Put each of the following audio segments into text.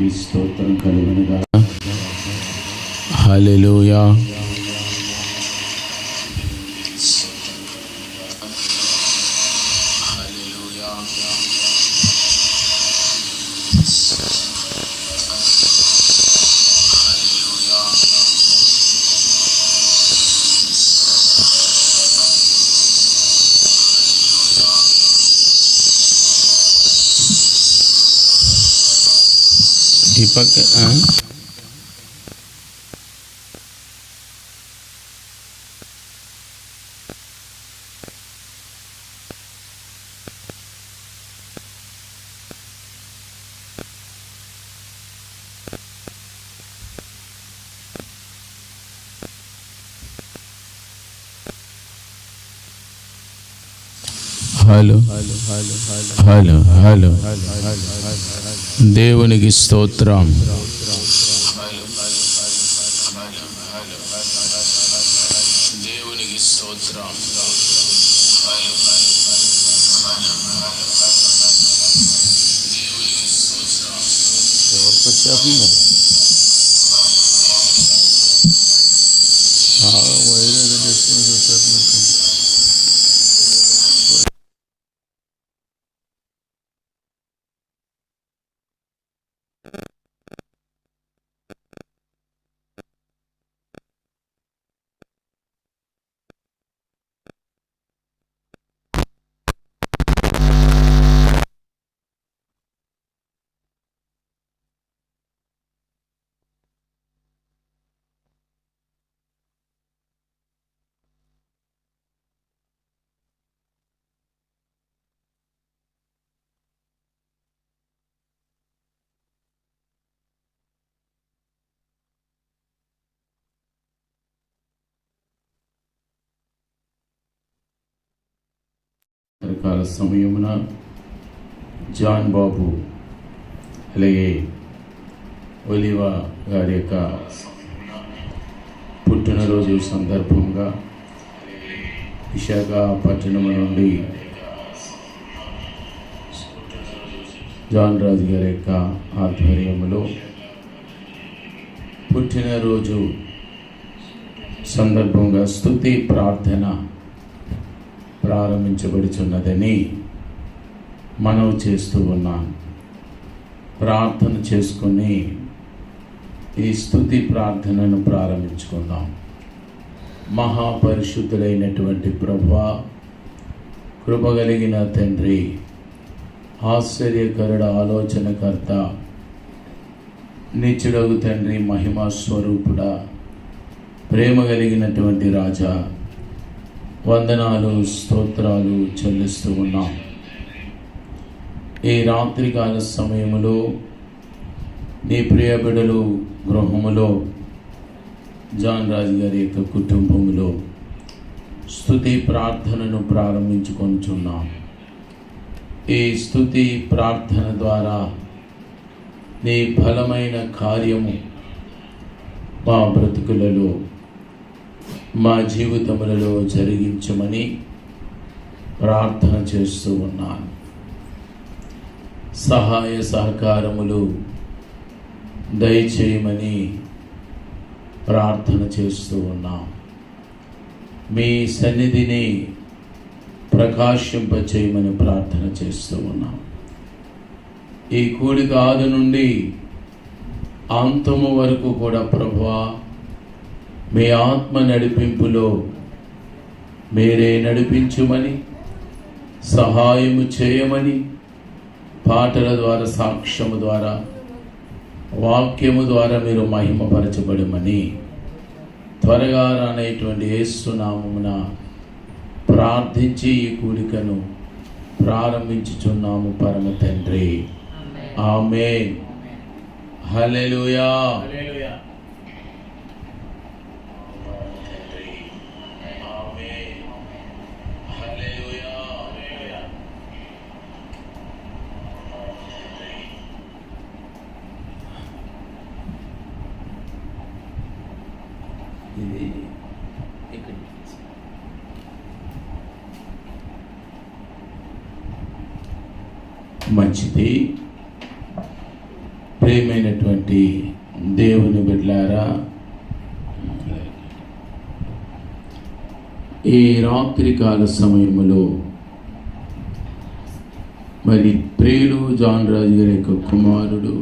దేవునికి స్తోత్రం కలుగునుగా హల్లెలూయా. ఈ పక్క దేవునికి స్తోత్రం. దేవునికి స్తోత్రం. రకాల సమయమున జాన్ బాబు అలాగే ఒలివా గారి యొక్క పుట్టినరోజు సందర్భంగా విశాఖపట్నం నుండి జాన్ రాజు గారి యొక్క ఆధ్వర్యంలో పుట్టినరోజు సందర్భంగా స్థుతి ప్రార్థన ప్రారంభించబడుచున్నదని మనవి చేస్తూ ఉన్నాను ప్రార్థన చేసుకుని ఈ స్థుతి ప్రార్థనను ప్రారంభించుకుందాం. మహాపరిశుద్ధులైనటువంటి ప్రభా కృపగలిగిన తండ్రి ఆశ్చర్యకరుడ ఆలోచనకర్త నిత్యుడగు తండ్రి మహిమా స్వరూపుడ ప్రేమ కలిగినటువంటి రాజా వందనాలు స్తోత్రాలు చెల్లిస్తూ ఉన్నాం. ఈ రాత్రికాల సమయంలో నీ ప్రియ బిడలు గృహములో జాన్ రాజు గారి యొక్క కుటుంబములో స్తుతి ప్రార్థనను ప్రారంభించుకొనుచున్నాం. ఈ స్థుతి ప్రార్థన ద్వారా నీ బలమైన కార్యము మా బ్రతుకులలో మా జీవితములలో జరిగించమని ప్రార్థన చేస్తూ ఉన్నాను. సహాయ సహకారములు దయచేయమని ప్రార్థన చేస్తూ ఉన్నాం. మీ సన్నిధిని ప్రకాశింపచేయమని ప్రార్థన చేస్తూ ఉన్నాం. ఈ కోడి ఆది నుండి అంతము వరకు కూడా ప్రభువా మీ ఆత్మ నడిపింపులో మీరే నడిపించుమని సహాయము చేయమని పాటల ద్వారా సాక్ష్యము ద్వారా వాక్యము ద్వారా మీరు మహిమపరచబడమని త్వరగా రానటువంటి ఏసునామమున ప్రార్థించి ఈ కూడికను ప్రారంభించుచున్నాము పరమ తండ్రి. ఆమె హల్లెలూయా. ఈ రాత్రికాల సమయంలో మరి ప్రేలు జాన్ రాజు గారి యొక్క కుమారుడు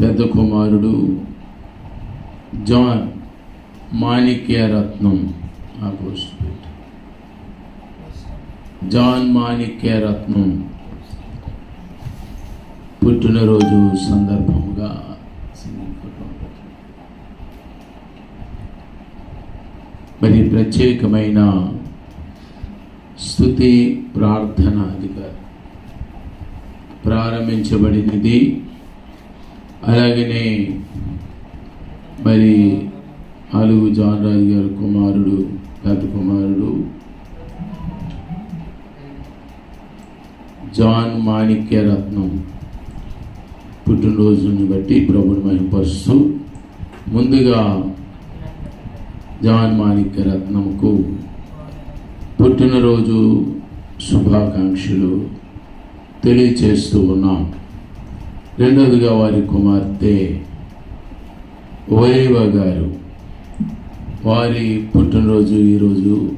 పెద్ద కుమారుడు జాన్ మాణిక్య రత్నం ఆ పోస్ట్ జాన్ మాణిక్య రత్నం పుట్టినరోజు సందర్భంగా మరి ప్రత్యేకమైన స్థుతి ప్రార్థన అధికారం ప్రారంభించబడినది. అలాగనే మరి అలుగు జానరాజు గారు కుమారుడు పెద్ద కుమారుడు జాన్ మాణిక్య రత్నం పుట్టినరోజుని బట్టి ప్రభుని మహింపరుస్తూ ముందుగా జాన్ మాణిక్య రత్నంకు పుట్టినరోజు శుభాకాంక్షలు తెలియచేస్తూ ఉన్నాం. రెండవదిగా వారి కుమార్తె వైవ గారు. వారి పుట్టినరోజు ఈరోజు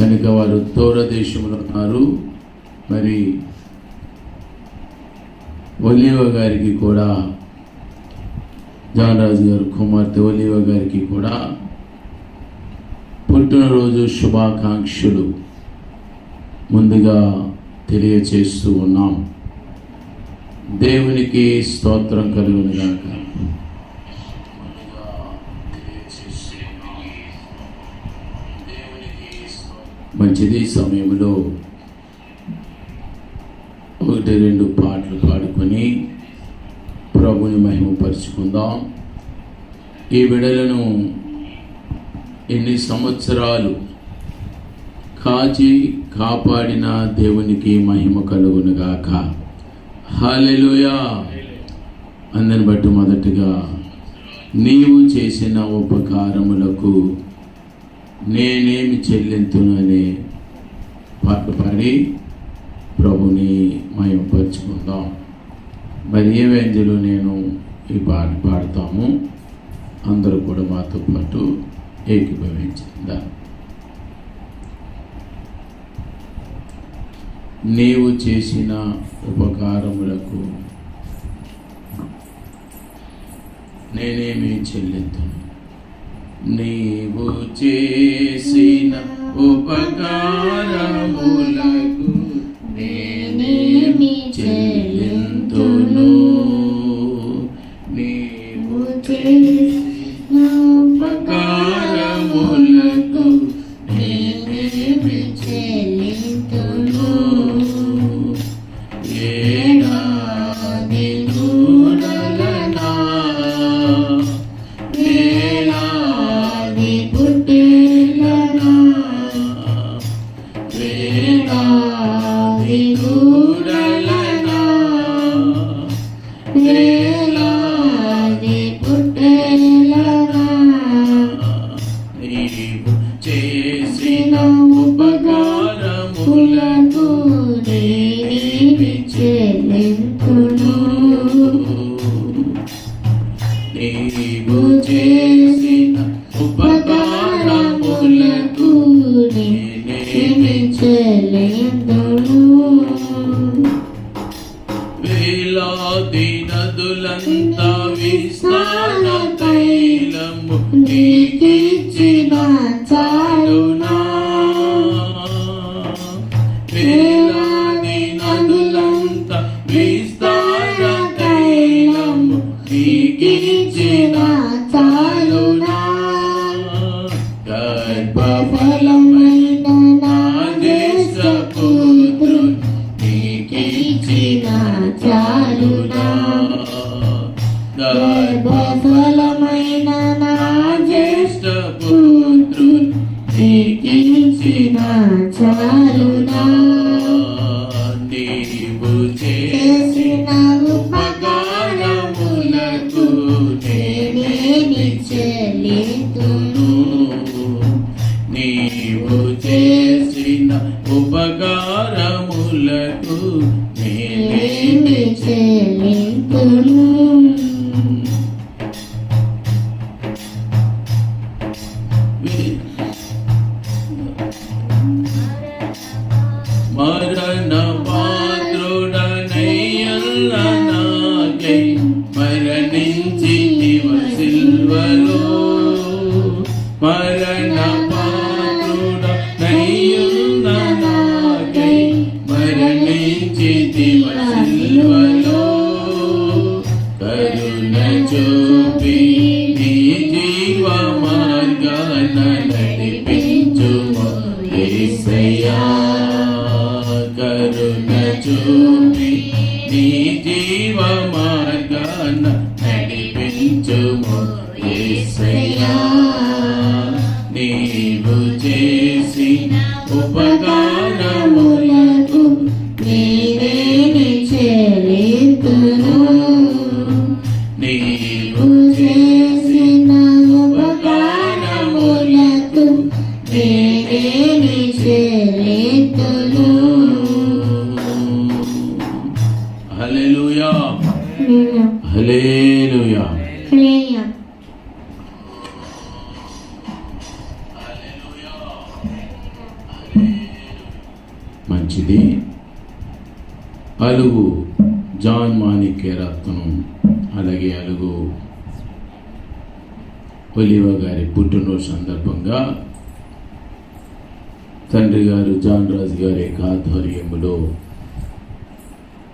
కనుక వారు దూరదేశంలో ఉన్నారు. మరి ఒలివ గారికి కూడా జానరాజు గారు కుమార్తె ఒలివ గారికి కూడా పుట్టినరోజు శుభాకాంక్షలు ముందుగా తెలియచేస్తూ ఉన్నాం. దేవునికి స్తోత్రం కలుగును గాక. మంచిది సమయంలో ఒకటి రెండు పాటలు పాడుకొని ప్రభుని మహిమపరుచుకుందాం. ఈ బిడలను ఎన్ని సంవత్సరాలు కాచి కాపాడిన దేవునికి మహిమ కలుగునుగాక. హాలెలుయా అందరిని బట్టి మొదటిగా నీవు చేసిన ఉపకారములకు నేనేమి చెల్లింతును అనే పాట పాడి ప్రభుని మహిమపరుచుకుందాం. మరి ఏ వేంజలో నేను ఈ పాట పాడతాము అందరూ కూడా మాతో పాటు ఏకీభవించిందా నీవు చేసిన ఉపకారములకు నేనేమి చెల్లింతును నీవు చేసిన ఉపకారములకు you Peace. కరుణ చూపి హల్లెలూయా. హల్లెలూయా. మంచిది. అలుగు. జాన్ మాణిక్య రత్నం. అలాగే అలుగు. ఒలివ గారి పుట్టినరోజు సందర్భంగా తండ్రి గారు జాన్ రాజు గారి ఆధ్వర్యంలో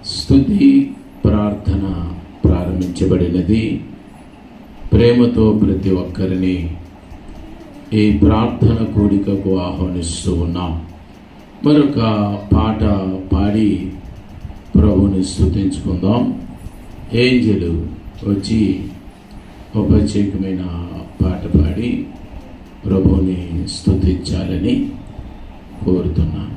స్థుతి ప్రార్థన ప్రారంభించబడినది. ప్రేమతో ప్రతి ఒక్కరిని ఈ ప్రార్థన కూడికకు ఆహ్వానిస్తూ ఉన్నాం. మరొక పాట పాడి ప్రభుని స్థుతించుకుందాం ఏంజలు వచ్చి ఒక ప్రత్యేకమైన పాట పాడి ప్రభుని స్థుతించాలని కోరుతున్నాను.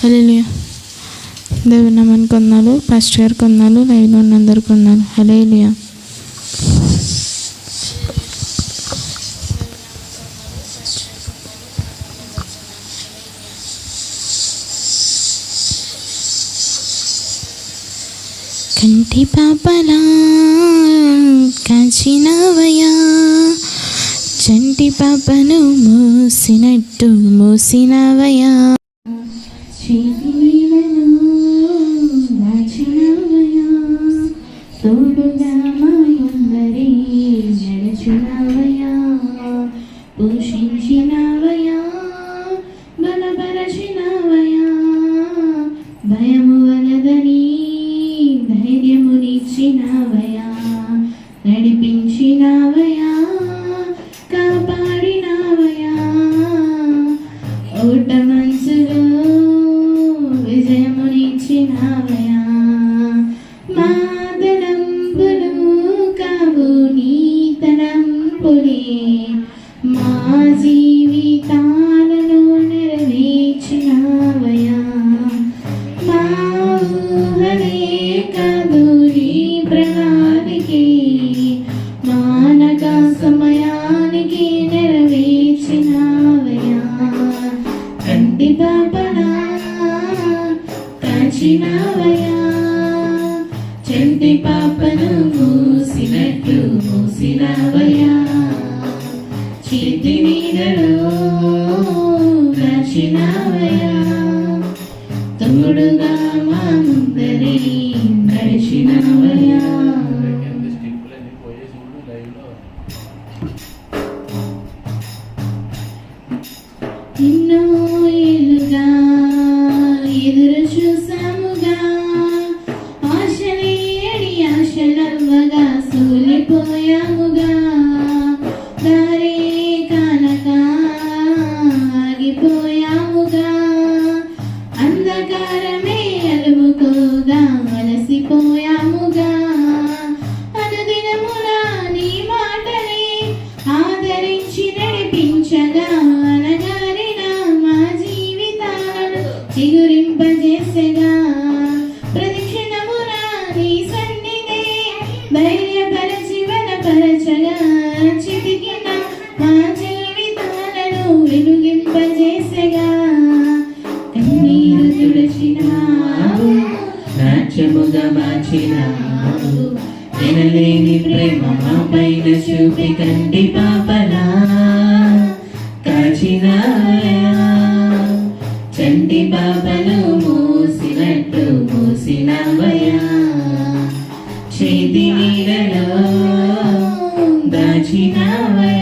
హలేలుయ దేవుని నమ్మని కొందాలు పాస్టర్ గారు కొందాలు లైవ్లో ఉన్నందరు కొందాలు హలేలుయ కంటి పాపలా కాచినవయా చంటి పాపను మూసినట్టు మూసినవయా చీకటిలో దాచినవయా, తోడుగా మా అందరి పోషించినవయా, బలపరచినవయా, భయము వలదని ధైర్యమునిచ్చినవయా, Now. నీ ప్రేమ మా పైన చూపి కంటి పాపలా. కాచినాయా. చంటి పాపను మూసినట్టు మూసినవయా చేతి నీడలో దాచినవయా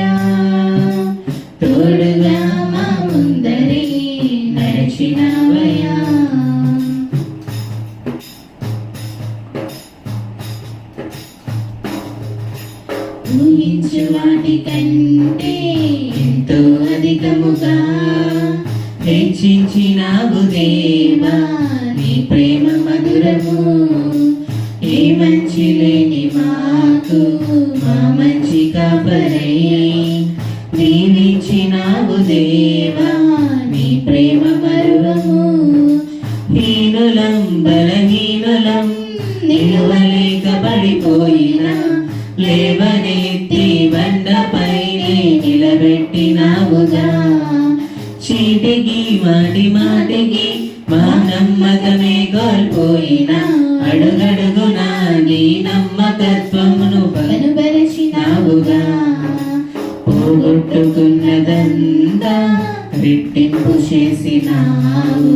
రెట్టింపు చేసినావు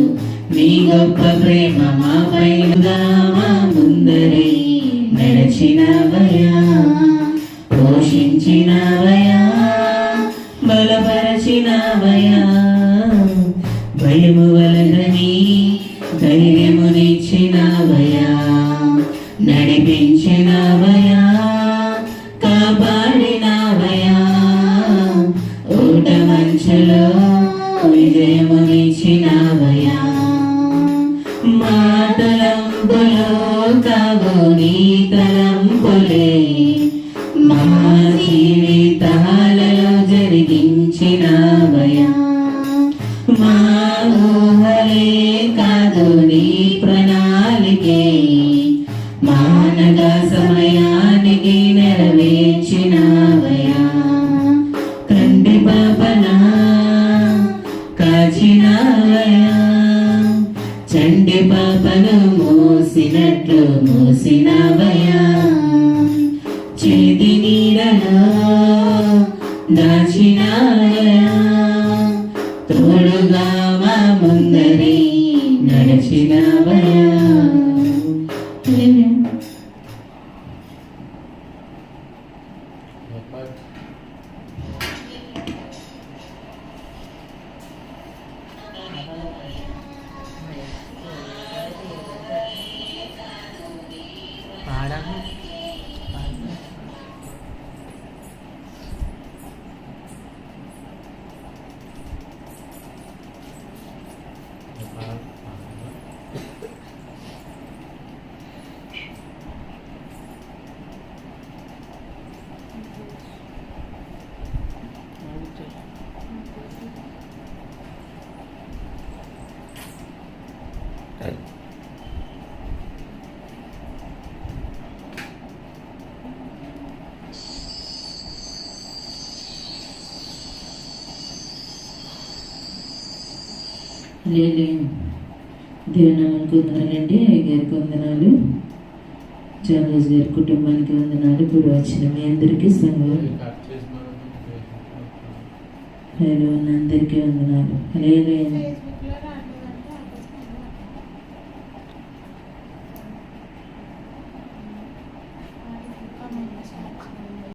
నీ గొప్ప ప్రేమ మాపై మా ముందరి. నడిచినవయా పోషించినవయా మా జీవితా లేదు దేవనామానికి వందనాలండి అయ్యగారికి వందనాలు. చామరాజు గారి కుటుంబానికి వందనాలు. ఇప్పుడు వచ్చిన మీ అందరికీ సంఘం అందరికీ వందనాలు. లేదు